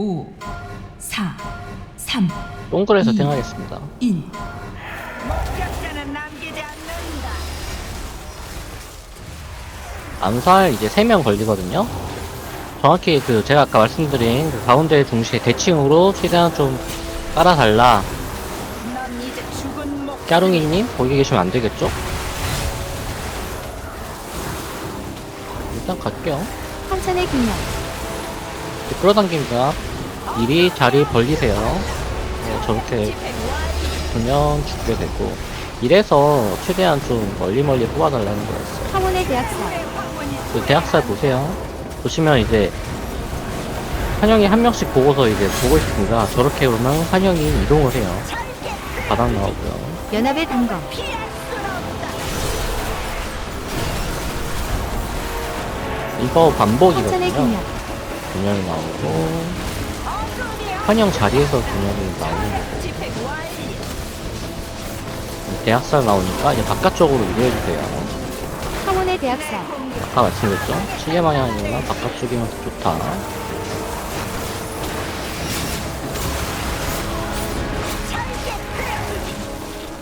5, 4, 3, 동굴에서 이. 탱하겠습니다 1. 목격자는 남기지 않는다. 암살 이제 3명 걸리거든요 정확히 그 제가 아까 말씀드린 그 가운데 중시에 대칭으로 최대한 좀 깔아달라 넌 이제 죽은 목. 까룽이님 거기 계시면 안 되겠죠? 일단 갈게요 균형 이렇게 끌어당깁니다 미리 자리 벌리세요 네, 저렇게 두면 죽게 되고 이래서 최대한 좀 멀리 멀리 뽑아달라는 거였어요 황혼의 대학살 그 대학살 보세요. 보시면 이제 환영이 한 명씩 보고서 이제 보고 있습니다. 저렇게 그러면 환영이 이동을 해요. 바닥 나오고요. 연합의 단검 이거 반복이거든요. 균형이 나오고 환영 자리에서 균형이 나오는 거고. 대학살 나오니까 이제 바깥쪽으로 이동해주세요. 황혼의 대학살 아까 말씀드렸죠? 시계 방향이나 바깥쪽이면 더 좋다.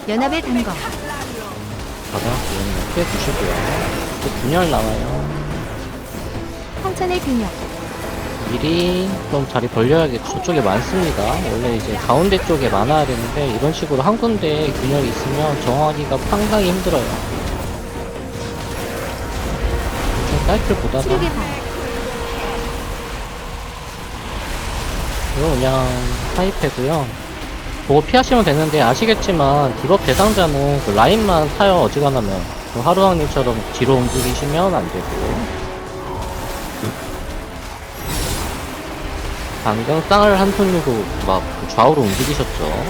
연합의 단검 바닥 균형 피해주시고요. 또 균열 나와요. 황천의 균형 미리 좀 자리 벌려야겠죠. 저쪽에 많습니다. 원래 이제 가운데 쪽에 많아야 되는데 이런 식으로 한 군데에 균열이 있으면 정하기가 상당히 힘들어요. 좀발 이거 그냥 타입해도요. 보고 피하시면 되는데 아시겠지만 디법 대상자는 그 라인만 타요 어지간하면 그 하루왕님처럼 뒤로 움직이시면 안 되고 방금 쌍을 한 손으로 막그 좌우로 움직이셨죠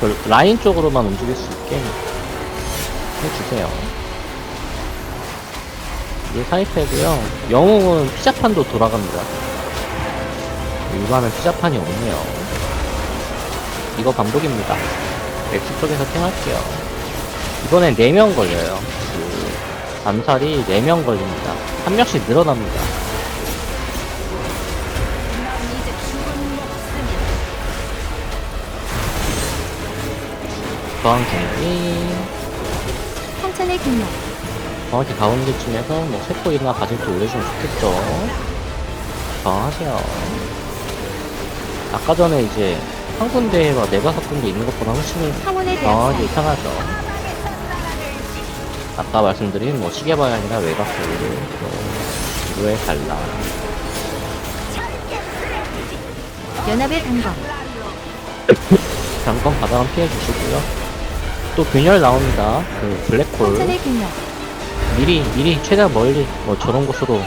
그 라인 쪽으로만 움직일 수 있게 해주세요 이게 사이패고요 영웅은 피자판도 돌아갑니다 일반은 피자판이 없네요 이거 반복입니다. 엑스 쪽에서 탱할게요. 이번엔 4명 걸려요. 그, 암살이 4명 걸립니다. 한 명씩 늘어납니다. 저항 준비. 황천의 균형 정확히 가운데쯤에서 뭐 세포이나 가질도 올려주면 좋겠죠. 저항하세요. 아까 전에 이제 한 군데에 막 네다섯 군데 있는 것보다 훨씬 대학살 이상하죠. 아까 말씀드린 뭐 시계 방향이나 외곽 쪽으로 이거에 달라. 연합의 단검 잠깐 바닥은 피해 주시고요. 또 균열 나옵니다. 그 블랙홀. 미리 미리 최대한 멀리 뭐 저런 곳으로.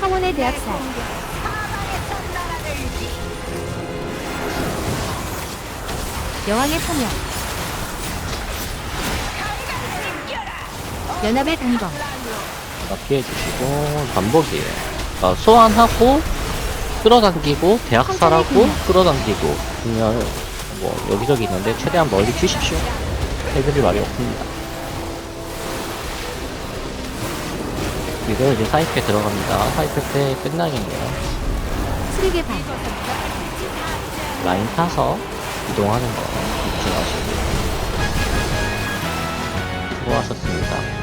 황혼의 대학살. 여왕의 파멸 연합의 단검. 다 피해 주시고 반복이에요. 그러니까 소환하고 끌어당기고 대학살하고 끌어당기고 균열 뭐 여기저기 있는데 최대한 멀리 튀십시오. 해드릴 말이 없습니다. 이거 이제 사이패 들어갑니다. 사이패 때 끝나겠네요. 라인 타서 이동하는 거 잊지 마시고 수고하셨습니다.